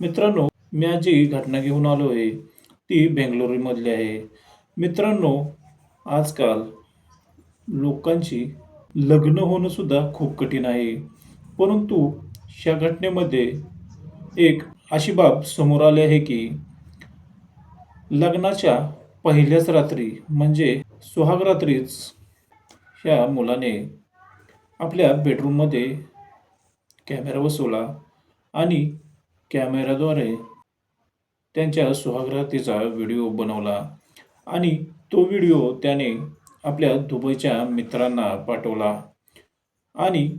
मित्रांनो मी आज जी घटना घेऊन आलो आहे ती बेंगलोरमधली आहे. मित्रांनो आजकाल लोकांची लग्न होणंसुद्धा खूप कठीण आहे. परंतु या घटनेमध्ये एक अशी बाब समोर आली आहे की लग्नाच्या पहिल्याच रात्री म्हणजे सुहाग रात्रीच ह्या मुलाने आपल्या बेडरूममध्ये कॅमेरा बसवला आणि कॅमेऱ्याद्वारे त्यांच्या सुहागरातीचा व्हिडिओ बनवला आणि तो व्हिडिओ त्याने आपल्या दुबईच्या मित्रांना पाठवला आणि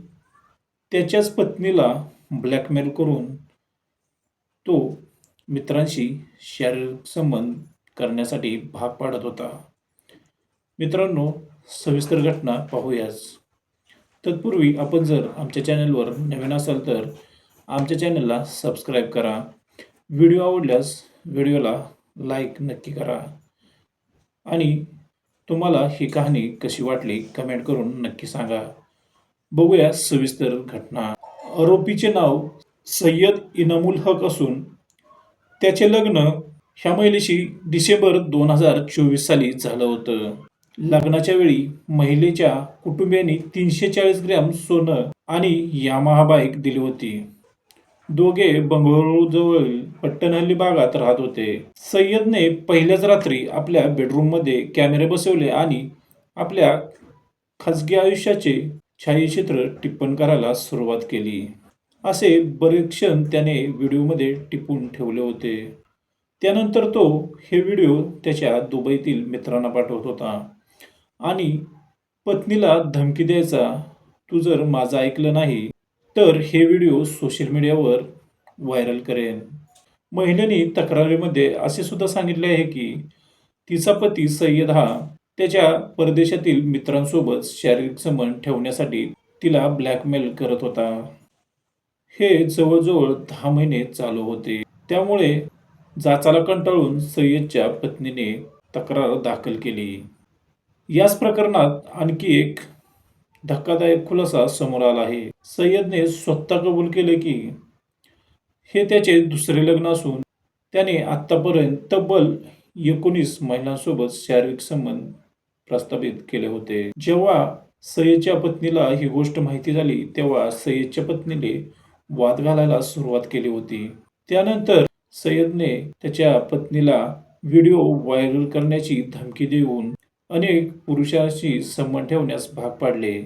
त्याच्याच पत्नीला ब्लॅकमेल करून तो मित्रांशी शारीरिक संबंध करण्यासाठी भाग पाडत होता. मित्रांनो सविस्तर घटना पाहूयाच. तत्पूर्वी आपण जर आमच्या चॅनलवर नवीन असाल तर आमच्या चॅनलला सबस्क्राईब करा. व्हिडिओ आवडल्यास व्हिडिओला लाईक नक्की करा. आणि तुम्हाला ही कहाणी कशी वाटली कमेंट करून नक्की सांगा. बघूया सविस्तर घटना. आरोपीचे नाव सय्यद इनामुल हक असून त्याचे लग्न ह्या महिलेशी डिसेंबर दोन हजार चोवीस साली झालं होतं. लग्नाच्या वेळी महिलेच्या कुटुंबियांनी तीनशे चाळीस ग्रॅम सोनं आणि यामाहा बाईक दिली होती. दोघे बंगळुरूजवळील पट्टणहल्ली भागात राहत होते. सय्यदने पहिल्याच रात्री आपल्या बेडरूममध्ये कॅमेरे बसवले आणि आपल्या खाजगी आयुष्याचे छायाचित्र टिप्पण करायला सुरुवात केली. असे बरेच क्षण त्याने व्हिडिओमध्ये टिपून ठेवले होते. त्यानंतर तो हे व्हिडिओ त्याच्या दुबईतील मित्रांना पाठवत होता. आणि पत्नीला धमकी द्यायचा? तू जर माझं ऐकलं नाही तर हे व्हिडिओ सोशल मीडियावर व्हायरल करेन. महिलेने तक्रारीमध्ये असे सुद्धा सांगितले आहे की तिचा पती सय्यद हा त्याच्या परदेशातील मित्रांसोबत शारीरिक संबंध ठेवण्यासाठी तिला ब्लॅकमेल करत होता. हे जवळजवळ दहा महिने चालू होते. त्यामुळे जाचाला कंटाळून सय्यदच्या पत्नीने तक्रार दाखल केली. याच प्रकरणात आणखी एक धक्कादायक खुलासा समोर आला आहे. सय्यदने स्वतः कबूल केले की हे त्याचे दुसरे लग्न असून त्याने आतापर्यंत तब्बल एकोणीस महिलांसोबत शारीरिक संबंध प्रस्थापित केले होते. जेव्हा सय्यदच्या पत्नीला ही गोष्ट माहिती झाली तेव्हा सय्यदच्या पत्नीने वाद घालायला सुरुवात केली होती. त्यानंतर सय्यदने त्याच्या पत्नीला व्हिडिओ व्हायरल करण्याची धमकी देऊन अनेक पुरुषांशी संबंध ठेवण्यास भाग पाडले.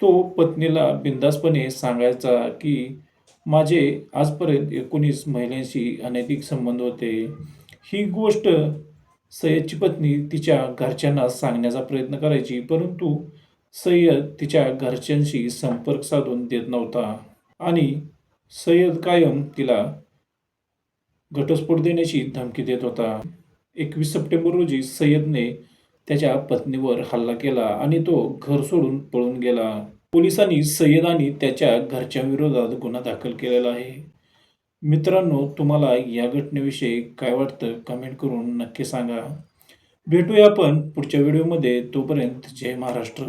तो पत्नीला बिंदासपणे सांगायचा की माझे आजपर्यंत एकोणीस महिलांशी अनैतिक संबंध होते. ही गोष्ट सय्यदची पत्नी तिच्या घरच्यांना सांगण्याचा प्रयत्न करायची परंतु सय्यद तिच्या घरच्यांशी संपर्क साधून देत नव्हता. आणि सय्यद कायम तिला घटस्फोट देण्याची धमकी देत होता. एकवीस सप्टेंबर रोजी सय्यदने त्याच्या पत्नीवर हल्ला केला आणि तो घर सोडून पळून गेला. पोलिसांनी सय्यद आणि त्याच्या घरच्या विरोधात गुन्हा दाखल केलेला आहे. मित्रांनो तुम्हाला या घटनेविषयी काय वाटतं कमेंट करून नक्की सांगा. भेटूया आपण पुढच्या व्हिडिओमध्ये. तोपर्यंत जय महाराष्ट्र.